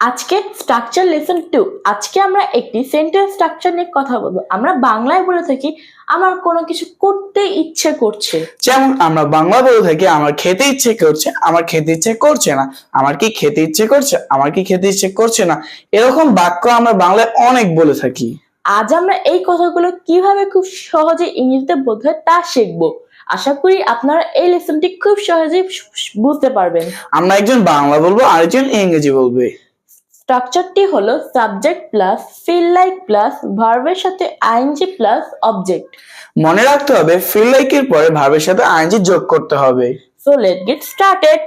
আজকে structure lesson two আজকে আমরা একটি সেন্টেন্স স্ট্রাকচার নিয়ে কথা বলব। আমরা বাংলায় বলে থাকি আমার কোনো কিছু করতে ইচ্ছে করছে। যেমন আমরা বাংলা বলে থাকি আমার খেতে ইচ্ছে করছে আমার খেতে ইচ্ছে করছে না। আমার কি খেতে ইচ্ছে করছে আমার কি খেতে ইচ্ছে করছে না? এরকম বাক্য আমরা বাংলায় অনেক বলে থাকি। আজ আমরা এই কথাগুলো কীভাবে খুব সহজে ইংরেজিতে বলতে হয় তা শিখব। আশা করি আপনারা এই লেসনটি খুব সহজেই বুঝতে পারবেন। আমরা একজন বাংলা বলব আরেকজন ইংরেজি বলবে। স্ট্রাকচারটি হলো subject plus feel like plus ভার্বের সাথে আইএনজি প্লাস অবজেক্ট। মনে রাখতে হবে ফিল লাইকের পরে ভার্বের সাথে আইএনজি যোগ করতে হবে। সো লেট গেট স্টার্টেড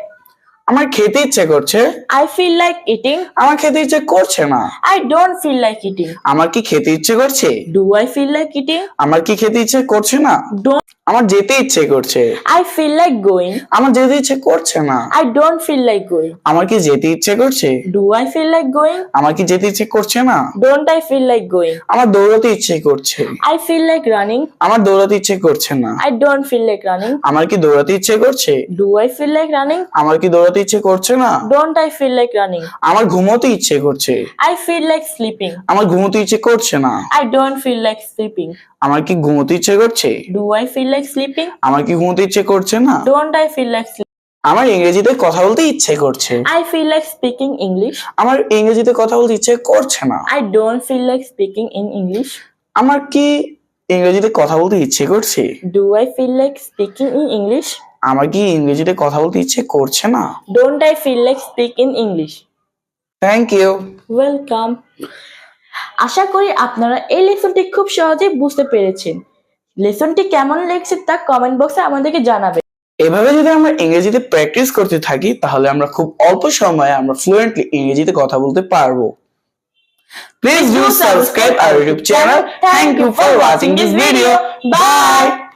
আমার খেতে ইচ্ছে করছে আই ফিল লাইক ইটিং আমার খেতে ইচ্ছে করছে না I don't feel like eating আমার কি খেতে ইচ্ছে করছে do I feel like eating আমার কি খেতে ইচ্ছে করছে না ডোন্ট আমার যেতে ইচ্ছে করছে আই ফিল লাইক গোয়িং আমার যেতে ইচ্ছে করছে না I don't feel like going আমার কি যেতে ইচ্ছে করছে do I feel like going আমার কি যেতে ইচ্ছে করছে না don't I feel like going আমার দৌড়াতে ইচ্ছে করছে আই ফিল লাইক রানিং আমার দৌড়াতে ইচ্ছে করছে না I don't feel like running আমার কি দৌড়াতে ইচ্ছে করছে do I feel like running আমার কি দৌড়াতে ইচ্ছে করছে না? Don't I feel like running আমার ঘুমোতে ইচ্ছে করছে। আই ফিল লাইক স্লিপিং আমার ঘুমোতে ইচ্ছে করছে না। I don't feel like sleeping আমার কি ঘুমোতে ইচ্ছে করছে? Do I feel like sleeping আমার কি ঘুমোতে ইচ্ছে করছে না? ডোন্ট আই ফিল লাইক আমার ইংরেজিতে কথা বলতে ইচ্ছে করছে। I feel like speaking English আমার ইংরেজিতে কথা বলতে ইচ্ছে করছে না। I don't feel like speaking in English আমার কি ইংরেজিতে কথা বলতে ইচ্ছে করছে? Do I feel like speaking in English আমার কি ইংরেজিতে কথা বলতে ইচ্ছে করছে না? Don't I feel like speak in English thank you welcome আশা করি আপনারা এই লেসনটি খুব সহজেই বুঝতে পেরেছেন। লেসনটি কেমন লেগেছে তা কমেন্ট বক্সে আমাদেরকে জানাবেন। এভাবে যদি আমরা ইংরেজিতে প্র্যাকটিস করতে থাকি তাহলে আমরা খুব অল্প সময়ে আমরা ফ্লুয়েন্টলি ইংরেজিতে কথা বলতে পারব। Please do subscribe our YouTube channel. Thank you for watching this video. Bye.